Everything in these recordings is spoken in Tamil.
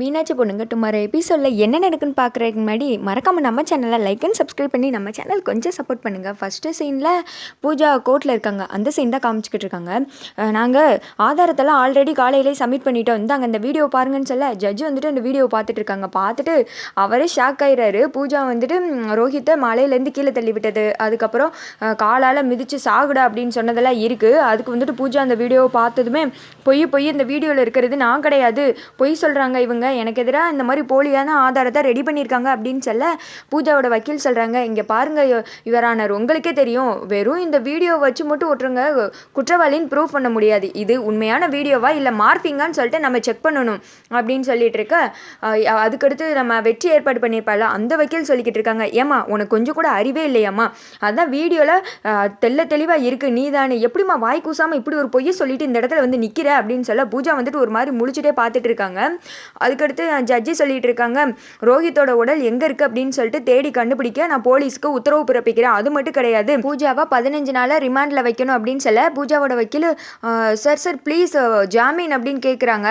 மீனாட்சி பொண்ணுங்க டுமாரோ எபிசோடில் என்ன நடக்குன்னு பார்க்குறதுக்கு முன்னாடி மறக்காமல் நம்ம சேனலை லைக் அண்ட் சப்ஸ்கிரைப் பண்ணி நம்ம சேனல் கொஞ்சம் சப்போர்ட் பண்ணுங்கள் ஃபஸ்ட்டு சீனில் பூஜா கோர்ட்டில் இருக்காங்க. அந்த சீன் தான் காமிச்சிக்கிட்டு இருக்காங்க. நாங்கள் ஆதாரத்தெல்லாம் ஆல்ரெடி காலையிலே சப்மிட் பண்ணிட்டோம். இந்தாங்க அந்த வீடியோ பாருங்கன்னு சொல்ல ஜட்ஜு வந்துட்டு அந்த வீடியோ பார்த்துட்டு இருக்காங்க. பார்த்துட்டு அவரே ஷாக் ஆயிடுறாரு பூஜா வந்துட்டு ரோஹித்தை மலையிலேருந்து கீழே தள்ளி விட்டது அதுக்கப்புறம் காலால் மிதிச்சு சாகுடா அப்படின்னு சொன்னதெல்லாம் இருக்குது அதுக்கு வந்துட்டு பூஜா அந்த வீடியோவை பார்த்ததுமே பொய் பொய் இந்த வீடியோவில் இருக்கிறது நான் கிடையாது. பொய் சொல்கிறாங்க இவங்க. எனக்கு எதிராக இந்த மாதிரி போலியான ஆதாரத்தை ரெடி பண்ணியிருக்காங்க அப்படின்னு சொல்ல பூஜாவோட வக்கீல் சொல்கிறாங்க இங்கே பாருங்கள் இவரானர் யுவரானர் உங்களுக்கே தெரியும். வெறும் இந்த வீடியோ வச்சு மட்டும் ஒட்டுருங்க குற்றவாளின்னு ப்ரூவ் பண்ண முடியாது. இது உண்மையான வீடியோவா இல்லை மார்ஃபிங்கான்னு சொல்லிட்டு நம்ம செக் பண்ணணும் அப்படின்னு சொல்லிட்டு இருக்க. அதுக்கடுத்து நம்ம வெற்றி ஏற்பாடு பண்ணியிருப்பால அந்த வக்கீல் சொல்லிக்கிட்டு இருக்காங்க. ஏமா உனக்கு கொஞ்சம் கூட அறிவே இல்லையாம்மா? அதான் வீடியோவில் தெள்ள தெளிவாக இருக்குது நீ தானே எப்படிம்மா வாய் கூசாமல் இப்படி ஒரு பொய்யை சொல்லிட்டு இந்த இடத்துல வந்து நிற்கிற அப்படின்னு சொல்ல பூஜா வந்துட்டு ஒரு மாதிரி முழிச்சுட்டே பார்த்துட்டு இருக்காங்க. அது அதுக்கடுத்து ஜட்ஜி சொல்லிட்டு இருக்காங்க. ரோஹித்தோட உடல் எங்கே இருக்குது அப்படின்னு சொல்லிட்டு தேடி கண்டுபிடிக்க நான் போலீஸ்க்கு உத்தரவு பிறப்பிக்கிறேன். அது மட்டும் கிடையாது. பூஜாவை பதினஞ்சு நாளாக ரிமாண்டில் வைக்கணும் அப்படின்னு சொல்ல பூஜாவோட வக்கீல் சார் சார் ப்ளீஸ் ஜாமீன் அப்படின்னு கேட்குறாங்க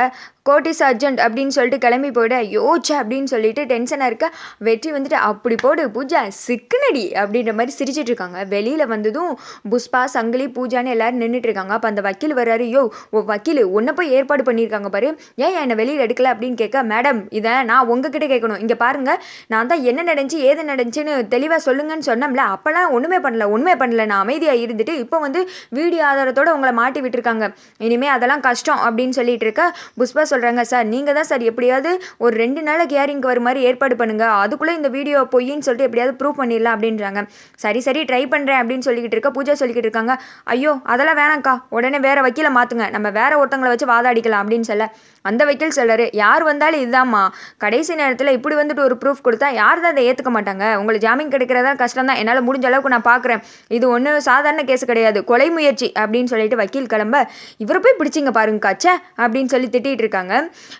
கோட்டிஸ் அர்ஜென்ட் அப்படின்னு சொல்லிட்டு கிளம்பி போயிட யோச்சா அப்படின்னு சொல்லிட்டு டென்ஷனாக இருக்க. வெற்றி வந்துட்டு அப்படி போடு பூஜா சிக்குனடி அப்படின்ற மாதிரி சிரிச்சிட்டு இருக்காங்க. வெளியில் வந்ததும் புஷ்பா சங்கிலி பூஜான்னு எல்லாரும் நின்றுட்டு இருக்காங்க. அப்போ அந்த வக்கீல் வர்றாரு யோ ஓ வக்கீல் உன்னை போய் ஏற்பாடு பண்ணியிருக்காங்க பாரு. ஏன் என்னை வெளியில் எடுக்கல? அப்படின்னு கேட்க மேடம் இதை நான் உங்ககிட்ட கேட்கணும். இங்கே பாருங்க நான் தான் என்ன நடந்துச்சு ஏது நடந்துச்சுன்னு தெளிவாக சொல்லுங்கன்னு சொன்னோம்ல அப்போல்லாம் ஒன்றுமே பண்ணல ஒன்றுமே பண்ணல. நான் அமைதியாக இருந்துட்டு இப்போ வந்து வீடியோ ஆதாரத்தோடு உங்களை மாட்டி விட்டுருக்காங்க. இனிமேல் அதெல்லாம் கஷ்டம் அப்படின்னு சொல்லிட்டு இருக்க புஷ்பா சொல்கிறாங்க சார் நீங்கள் தான் சார் எப்படியாவது ஒரு ரெண்டு நாளில் கேரிங்க்கு வர மாதிரி ஏற்பாடு பண்ணுங்க. அதுக்குள்ளே இந்த வீடியோ பொய்ன்னு சொல்லிட்டு எப்படியாவது ப்ரூவ் பண்ணிடலாம் அப்படின்றாங்க. சரி சரி ட்ரை பண்ணுறேன் அப்படின்னு சொல்லிக்கிட்டு இருக்க பூஜா சொல்லிக்கிட்டு இருக்காங்க. ஐயோ அதெல்லாம் வேணாம்க்கா. உடனே வேறு வக்கீலை மாற்றுங்க நம்ம வேறு ஒருத்தங்களை வச்சு வாதாடிக்கலாம் அப்படின்னு சொல்ல அந்த வக்கீல் சொல்றாரு யார் வந்தாலும் இதுதாம்மா கடைசி நேரத்தில் இப்படி வந்துட்டு ஒரு ப்ரூஃப் கொடுத்தா யார் தான் அதை ஏற்றுக்க மாட்டாங்க? உங்களுக்கு ஜாமீன் கிடைக்கிறதா கஷ்டம் தான். என்னால் முடிஞ்ச அளவுக்கு நான் பார்க்குறேன் இது ஒன்றும் சாதாரண கேஸ் கிடையாது. கொலை முயற்சி அப்படின்னு சொல்லிட்டு வக்கீல் கிளம்ப இவரை போய் பிடிச்சிங்க பாருங்க காச்சே அப்படின்னு சொல்லி திட்டிகிட்டு இருக்காங்க.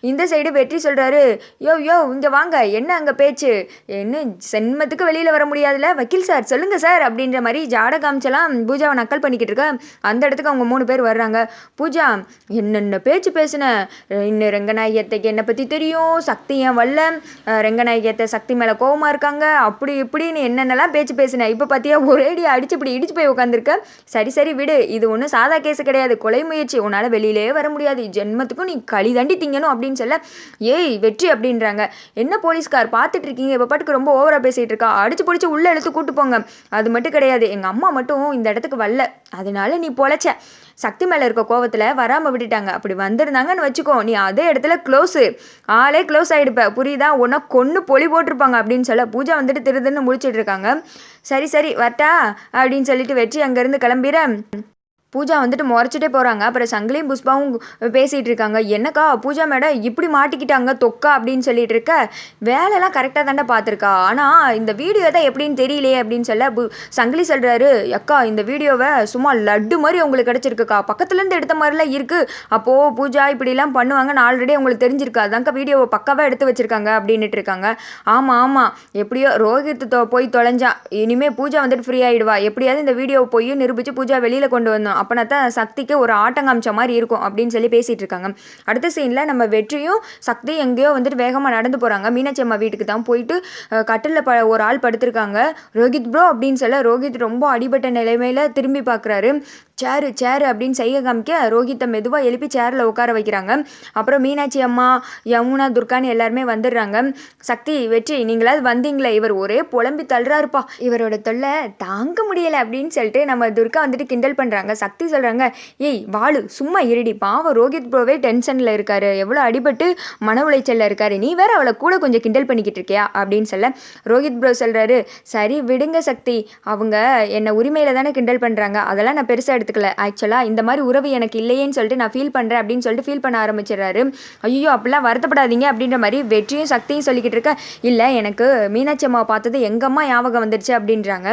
இந்த சைடு வெற்றி சொல்கிறாரு யோ யோ இங்கே வாங்க என்ன அங்கே பேச்சு? என்ன சென்மத்துக்கு வெளியில் வர முடியாதுல வக்கீல் சார் சொல்லுங்கள் சார் அப்படின்ற மாதிரி ஜாட காமிச்செல்லாம் பூஜாவை நக்கல் பண்ணிக்கிட்டு இருக்க. அந்த இடத்துக்கு அவங்க மூணு பேர் வர்றாங்க. பூஜா என்னென்ன பேச்சு பேசினேன் இன்னும் ரெங்கநாயகத்தைக்கு என்னை பற்றி தெரியும். சக்தி ஏன் வல்ல ரங்கநாயகத்தை ரெங்கநாயகத்தை சக்தி மேலே கோவமா இருக்காங்க? அப்படி இப்படின்னு என்னென்னலாம் பேச்சு பேசினேன் இப்போ பார்த்தியா ஒரேடி அடிச்சு இப்படி இடிச்சு போய் உட்காந்துருக்க சரி சரி விடு. இது ஒன்றும் சாதா கேஸ் கிடையாது. கொலை முயற்சி. உன்னால் வெளியிலே வர முடியாது. ஜென்மத்துக்கும் நீ களி தாண்டி திங்கணும் அப்படின்னு சொல்ல ஏய் வெற்றி அப்படின்றாங்க. என்ன போலீஸ்கார் பார்த்துட்டு இருக்கீங்க? இப்போ பாட்டுக்கு ரொம்ப ஓவராக பேசிகிட்டு இருக்கா? அடிச்சு பிடிச்சி உள்ளே இழுத்து கூட்டு போங்க. அது மட்டும் கிடையாது. எங்கள் அம்மா மட்டும் இந்த இடத்துக்கு வரல. அதனால நீ பொழைச்ச. சக்தி மேலே இருக்க கோவத்தில் வராமல் விட்டுட்டாங்க. அப்படி வந்திருந்தாங்கன்னு வச்சுக்கோ. நீ அதே இடத்துல க்ளோஸு ஆளே க்ளோஸ் ஆகிடுப்ப புரியுதா? உன்னை கொன்று பொலி போட்டிருப்பாங்க. அப்படின்னு சொல்ல பூஜா வந்துட்டு திருதுன்னு முடிச்சிட்டு இருக்காங்க. சரி சரி வரட்டா. அப்படின்னு சொல்லிட்டு வெற்றி அங்கேருந்து கிளம்பிட பூஜா வந்துட்டு முறைச்சிட்டே போகிறாங்க அப்புறம் சங்கிலியும் புஷ்பாவும் பேசிகிட்டு இருக்காங்க. என்னக்கா பூஜா மேடம் இப்படி மாட்டிக்கிட்டாங்க தொக்கா அப்படின்னு சொல்லிட்டு இருக்க. வேலைலாம் கரெக்டாக தாண்டா பார்த்துருக்கா. ஆனால் இந்த வீடியோ தான் எப்படின்னு தெரியலையே அப்படின்னு சொல்ல பு சங்கிலி சொல்கிறாரு அக்கா இந்த வீடியோவை சும்மா லட்டு மாதிரி உங்களுக்கு கிடச்சிருக்குக்கா. பக்கத்துலேருந்து எடுத்த மாதிரிலாம் இருக்குது அப்போது பூஜா இப்படிலாம் பண்ணுவாங்கன்னு ஆல்ரெடி உங்களுக்கு தெரிஞ்சிருக்கா. அதான்க்கா வீடியோவை பக்காவாக எடுத்து வச்சுருக்காங்க அப்படின்னுட்டு இருக்காங்க. ஆமாம் ஆமாம் எப்படியோ ரோஹித் போய் தொலைஞ்சா. இனிமேல் பூஜா வந்துட்டு ஃப்ரீ ஆகிடுவா எப்படியாவது இந்த வீடியோவை போய் நிரூபித்து பூஜா வெளியில் கொண்டு வந்தோம். அப்போனா தான் சக்திக்கு ஒரு ஆட்டம் காமிச்ச மாதிரி இருக்கும் அப்படின்னு சொல்லி பேசிகிட்டு இருக்காங்க அடுத்த சீனில் நம்ம வெற்றியும் சக்தி எங்கேயோ வந்துட்டு வேகமாக நடந்து போகிறாங்க மீனாட்சி அம்மா வீட்டுக்கு தான் போயிட்டு கட்டிலில் ப ஒரு ஆள் படுத்திருக்காங்க. ரோஹித் ப்ரோ அப்படின்னு சொல்ல ரோஹித் ரொம்ப அடிபட்ட நிலைமையில் திரும்பி பார்க்குறாரு சேரு சேரு அப்படின்னு செய்ய காமிக்க ரோஹித்தை மெதுவாக எழுப்பி சேரில் உட்கார வைக்கிறாங்க. அப்புறம் மீனாட்சி அம்மா யமுனா துர்கான்னு எல்லாருமே வந்துடுறாங்க. சக்தி வெற்றி நீங்களாவது வந்தீங்களே இவர் ஒரே புலம்பி தள்ளுறாருப்பா. இவரோட தொல்லை தாங்க முடியலை அப்படின்னு சொல்லிட்டு நம்ம துர்கா வந்துட்டு கிண்டல் பண்ணுறாங்க சக்தி சொல்கிறாங்க ஏய் வாளு சும்மா இருடி. பாவம் ரோஹித் ப்ரோவே டென்ஷனில் இருக்காரு. எவ்வளோ அடிபட்டு மன உளைச்சலில் இருக்காரு. நீ வேற அவளை கூட கொஞ்சம் கிண்டல் பண்ணிக்கிட்டு இருக்கியா? அப்படின்னு சொல்ல ரோஹித் ப்ரோ சொல்கிறாரு சரி விடுங்க சக்தி. அவங்க என்னை உரிமையில் தானே கிண்டல் பண்ணுறாங்க அதெல்லாம் நான் பெருசாக எடுத்துக்கல. ஆக்சுவலாக இந்த மாதிரி உறவு எனக்கு இல்லையேன்னு சொல்லிட்டு நான் ஃபீல் பண்ணுறேன் அப்படின்னு சொல்லிட்டு ஃபீல் பண்ண ஆரம்பிச்சிடுறாரு. ஐயோ அப்படிலாம் வருத்தப்படாதீங்க அப்படின்ற மாதிரி வெற்றியும் சக்தியும் சொல்லிக்கிட்டு இருக்க இல்லை எனக்கு மீனாட்சி அம்மாவை பார்த்தது எங்கள் அம்மா ஞாபகம் வந்துடுச்சு அப்படின்றாங்க.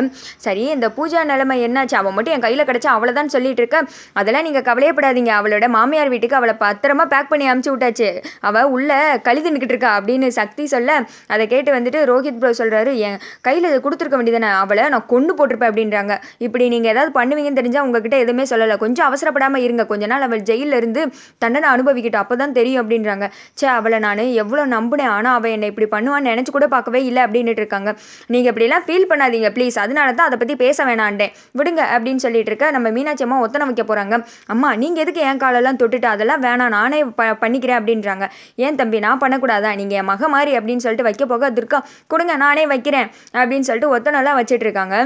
சரி இந்த பூஜா நிலைமை என்னாச்சு? அவன் மட்டும் என் கையில் கிடச்சா அவ்வளோதான் சொல்லிட்டு இருக்க. அதெல்லாம் நீங்கள் கவலையப்படாதீங்க அவளோட மாமியார் வீட்டுக்கு அவளை பத்திரமா பேக் பண்ணி அமுச்சு விட்டாச்சு. அவள் உள்ள கழுது நின்றுட்டு இருக்கா அப்படின்னு சக்தி சொல்ல அதை கேட்டு வந்துட்டு ரோஹித் ப்ரோ சொல்கிறாரு என் கையில் இதை கொடுத்துருக்க வேண்டியதானே அவளை நான் கொண்டு போட்டிருப்பேன் அப்படின்றாங்க. இப்படி நீங்கள் ஏதாவது பண்ணுவீங்கன்னு தெரிஞ்சால் உங்ககிட்ட எதுவுமே சொல்லலை. கொஞ்சம் அவசரப்படாமல் இருங்க. கொஞ்ச நாள் அவள் ஜெயிலிருந்து தண்டனை அனுபவிக்கிட்டோம். அப்போ தான் தெரியும் அப்படின்றாங்க. சே அவளை நான் எவ்வளோ நம்பினேன். ஆனால் அவள் என்னை இப்படி பண்ணுவான்னு நினச்சி கூட பார்க்கவே இல்லை அப்படின்ட்டு இருக்காங்க. நீங்கள் இப்படிலாம் ஃபீல் பண்ணாதீங்க. ப்ளீஸ் அதனால தான் அதை பற்றி பேச வேணாண்டேன் விடுங்க அப்படின்னு சொல்லிட்டு இருக்க நம்ம மீனாட்சி அம்மா ஒத்தனை வைக்க போகிறாங்க அம்மா நீங்கள் எதுக்கு என் காலெல்லாம் தொட்டுட்டு அதெல்லாம் வேணாம். நானே ப பண்ணிக்கிறேன் அப்படின்றாங்க. ஏன் தம்பி நான் பண்ணக்கூடாதா? நீங்கள் என் மக மாதிரி அப்படின்னு சொல்லிட்டு வைக்க போக துர்கா கொடுங்க நானே வைக்கிறேன் அப்படின்னு சொல்லிட்டு ஒத்தனைலாம் வச்சிட்டு இருக்காங்க.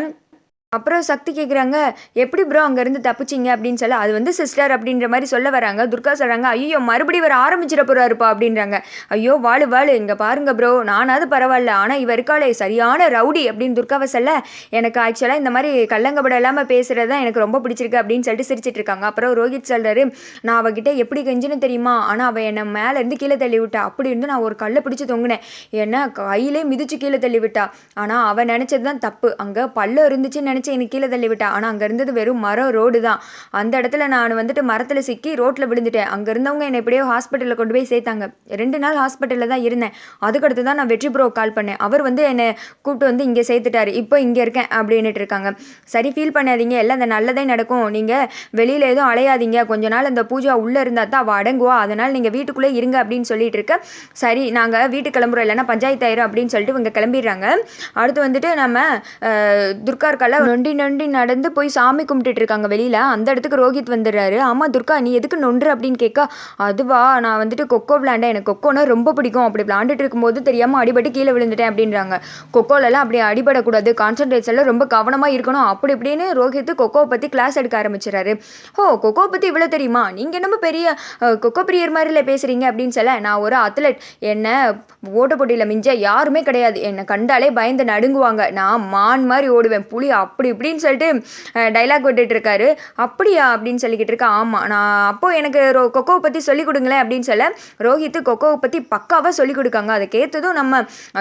அப்புறம் சக்தி கேட்குறாங்க எப்படி ப்ரோ அங்கேருந்து தப்பிச்சிங்க? அப்படின்னு சொல்ல அது வந்து சிஸ்டர் அப்படின்ற மாதிரி சொல்ல வராங்க. துர்கா சொல்கிறாங்க ஐயோ மறுபடி வர ஆரம்பிச்சிட போகிறாருப்பா அப்படின்றாங்க. ஐயோ வாழு வாழு இங்கே பாருங்க ப்ரோ நானாவது பரவாயில்ல ஆனால் இவர் இருக்காளே சரியான ரவுடி அப்படின்னு துர்காவை சொல்ல எனக்கு ஆக்சுவலாக இந்த மாதிரி கள்ளங்கபடம் இல்லாமல் பேசுகிறது தான் எனக்கு ரொம்ப பிடிச்சிருக்கு அப்படின்னு சொல்லிட்டு சிரிச்சிட்டு இருக்காங்க. அப்புறம் ரோஹித் சொல்கிறாரு நான் அவகிட்ட எப்படி கெஞ்சின்னு தெரியுமா? ஆனால் அவள் என்னை மேலேருந்து கீழே தள்ளி விட்டா. அப்படி இருந்து நான் ஒரு கல்லை பிடிச்சி தொங்கினேன். என்ன கையிலே மிதிச்சு கீழே தள்ளி விட்டா. ஆனால் அவள் நினச்சது தான் தப்பு. அங்கே பல்ல இருந்துச்சுன்னு நினச்சி எனக்கு கீழே தள்ளி விட்டா. ஆனால் அங்கே இருந்தது வெறும் மரம் ரோடு தான். அந்த இடத்துல நான் வந்துட்டு மரத்தில் சிக்கி ரோட்டில் விழுந்துட்டேன். அங்கே இருந்தவங்க என்னை எப்படியோ ஹாஸ்பிட்டலில் கொண்டு போய் சேர்த்தாங்க. ரெண்டு நாள் ஹாஸ்பிட்டலில் தான் இருந்தேன். அதுக்கடுத்து தான் நான் வெற்றி ப்ரோ கால் பண்ணேன். அவர் வந்து என்னை கூப்பிட்டு வந்து இங்கே சேர்த்துட்டாரு. இப்போ இங்கே இருக்கேன் அப்படின்னுட்டு இருக்காங்க. சரி ஃபீல் பண்ணாதீங்க. எல்லாம் அந்த நல்லதே நடக்கும். நீங்கள் வெளியில் எதுவும் அலையாதீங்க. கொஞ்ச நாள் அந்த பூஜா உள்ளே இருந்தால் தான் அவள் அடங்குவா அதனால் நீங்கள் வீட்டுக்குள்ளே இருங்க அப்படின்னு சொல்லிட்டு இருக்க. சரி நாங்கள் வீட்டுக்கு கிளம்புறோம். இல்லைன்னா பஞ்சாயத்து ஆயிரும் அப்படின்னு சொல்லிட்டு இவங்க கிளம்பிடுறாங்க. அடுத்து வந்துட்டு நம்ம துர்கா இருக்கால நொண்டி நொண்டி நடந்து போய் சாமி கும்பிட்டுட்டு இருக்காங்க வெளியில். அந்த இடத்துக்கு ரோஹித் வந்துடுறாரு. ஆமாம் துர்கா நீ எதுக்கு நொன்று? அப்படின்னு கேட்க அதுவா நான் வந்துட்டு கொக்கோ விளாண்டேன் எனக்கு கொக்கோனா ரொம்ப பிடிக்கும். அப்படி விளாண்டுட்டு இருக்கும்போது தெரியாமல் அடிபட்டு கீழே விழுந்துட்டேன் அப்படின்றாங்க. கொக்கோலலாம் அப்படி அடிபடக்கூடாது. கான்சன்ட்ரேட்ஸ் எல்லாம் ரொம்ப கவனமாக இருக்கணும். அப்படி இப்படின்னு ரோஹித் கொக்கோவை பற்றி கிளாஸ் எடுக்க ஆரம்பிச்சிடறாரு. ஓ கொக்கோ பற்றி இவ்வளோ தெரியுமா? நீங்கள் என்னமோ பெரிய கொக்கோ பிரியர் மாதிரில பேசுகிறீங்க அப்படின்னு சொல்ல நான் ஒரு அத்லெட் என்ன ஓட்ட போட்டியில் மிஞ்ச யாருமே கிடையாது. என்னை கண்டாலே பயந்து நடுங்குவாங்க. நான் மான் மாதிரி ஓடுவேன். புலி அப்படி இப்படின்னு சொல்லிட்டு டைலாக் விட்டுட்டு இருக்காரு அப்படியா? அப்படின்னு சொல்லிக்கிட்டு இருக்கா. ஆமாம் நான் அப்போது எனக்கு ரோ கொக்கோவை பற்றி சொல்லிக் கொடுங்களேன் அப்படின்னு சொல்ல ரோஹித்து கொக்கோவை பற்றி பக்காவாக சொல்லிக் கொடுக்காங்க. அதை கேட்டதும் நம்ம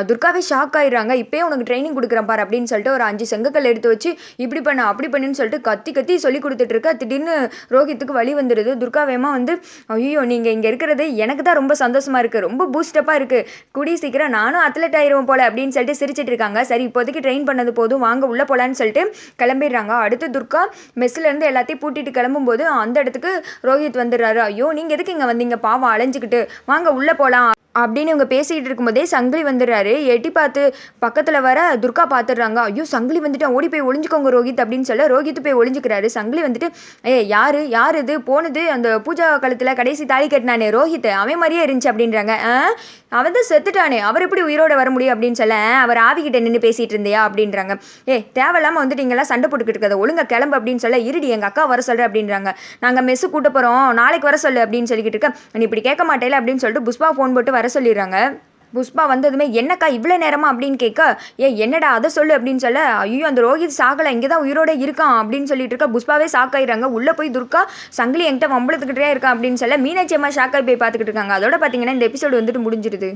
துர்காவே ஷாக் ஆயிடுறாங்க. இப்போயே உனக்கு ட்ரைனிங் கொடுக்குறேன் பார் அப்படின்னு சொல்லிட்டு ஒரு அஞ்சு செங்கக்கல் எடுத்து வச்சு இப்படி பண்ண அப்படி பண்ணுன்னு சொல்லிட்டு கத்தி கத்தி சொல்லி கொடுத்துட்டு இருக்கா திடீர்னு ரோஹித்துக்கு வழி வந்துடுது துர்கா வேமா வந்து ஐயோ நீங்கள் இங்கே இருக்கிறது எனக்கு தான் ரொம்ப சந்தோஷமாக இருக்குது ரொம்ப பூஸ்டப்பாக இருக்குது குடி சீக்கிரம் நானும் அத்லெட் ஆயிடுவோம் போல அப்படின்னு சொல்லிட்டு சிரிச்சிட்டு இருக்காங்க சரி இப்போதைக்கு ட்ரெயின் பண்ணது போதும். வாங்க உள்ளே போகலான்னு சொல்லிட்டு கிளம்பிடுறாங்க. அடுத்து துர்கா மெஸ்ஸிலேருந்து எல்லாத்தையும் பூட்டிட்டு கிளம்பும்போது அந்த இடத்துக்கு ரோஹித் வந்துடுறாரு. ஐயோ நீங்கள் எதுக்கு இங்கே வந்தீங்க? பாவம் அலைஞ்சிக்கிட்டு. வாங்க உள்ளே போகலாம் அப்படின்னு இவங்க பேசிக்கிட்டு இருக்கும்போதே சங்கிலி வந்துடுறாரு. எட்டி பார்த்து பக்கத்தில் வர துர்கா பார்த்துடுறாங்க ஐயோ சங்கிலி வந்துட்டு ஓடி போய் ஒளிஞ்சுக்கோங்க ரோஹித் அப்படின்னு சொல்ல ரோஹித் போய் ஒளிஞ்சுக்கிறாரு. சங்கிலி வந்துட்டு ஏ யாரு? யார் இது? போனது? அந்த பூஜா காலத்தில் கடைசி தாலி கட்டினானே ரோஹித்? அவன் மாதிரியே இருந்துச்சு அப்படின்றாங்க. ஆ? அவன் தான் செத்துட்டானே. அவர் எப்படி உயிரோட வர முடியும்? அப்படின்னு சொல்ல "ஆ, அவர் ஆவிக்கிட்ட நின்று பேசிகிட்டு இருந்தியா? அப்படின்றாங்க. ஏ தேவையில்லாமல் வந்துட்டு இங்கெல்லாம் சண்டை போட்டுக்கிட்டு இருக்கிறத ஒழுங்காக கிளம்பு அப்படின்னு சொல்ல இருடி எங்கள் அக்கா வர சொல்கிற அப்படின்றாங்க. நாங்கள் மெஸ்ஸு கூட்ட போகிறோம் நாளைக்கு வர சொல்லு அப்படின்னு சொல்லிக்கிட்டு இருக்க. நீ இப்படி கேட்க மாட்டேல அப்படின்னு சொல்லிட்டு புஷ்பா ஃபோன் போட்டு வர சொல்லிடுறாங்க. புஷ்பா வந்ததுமே என்னக்கா இவ்வளோ நேரமா? அப்படின்னு கேட்க ஏ என்னடா அதை சொல்லு அப்படின்னு சொல்ல ஐயோ அந்த ரோஹித் சாகலை இங்கே தான் உயிரோட இருக்கான் அப்படின்னு சொல்லிட்டு இருக்க புஷ்பாவே சாக்காயிடுறாங்க உள்ளே போய் துர்கா சங்கிலி என்கிட்ட வம்பளத்துக்கிட்டே இருக்கான் அப்படின்னு சொல்ல மீனாட்சி அம்மா ஷாக்காய் போய் பார்த்துக்கிட்டு இருக்காங்க. அதோட பார்த்தீங்கன்னா இந்த எபிசோடு வந்துட்டு முடிஞ்சிருது.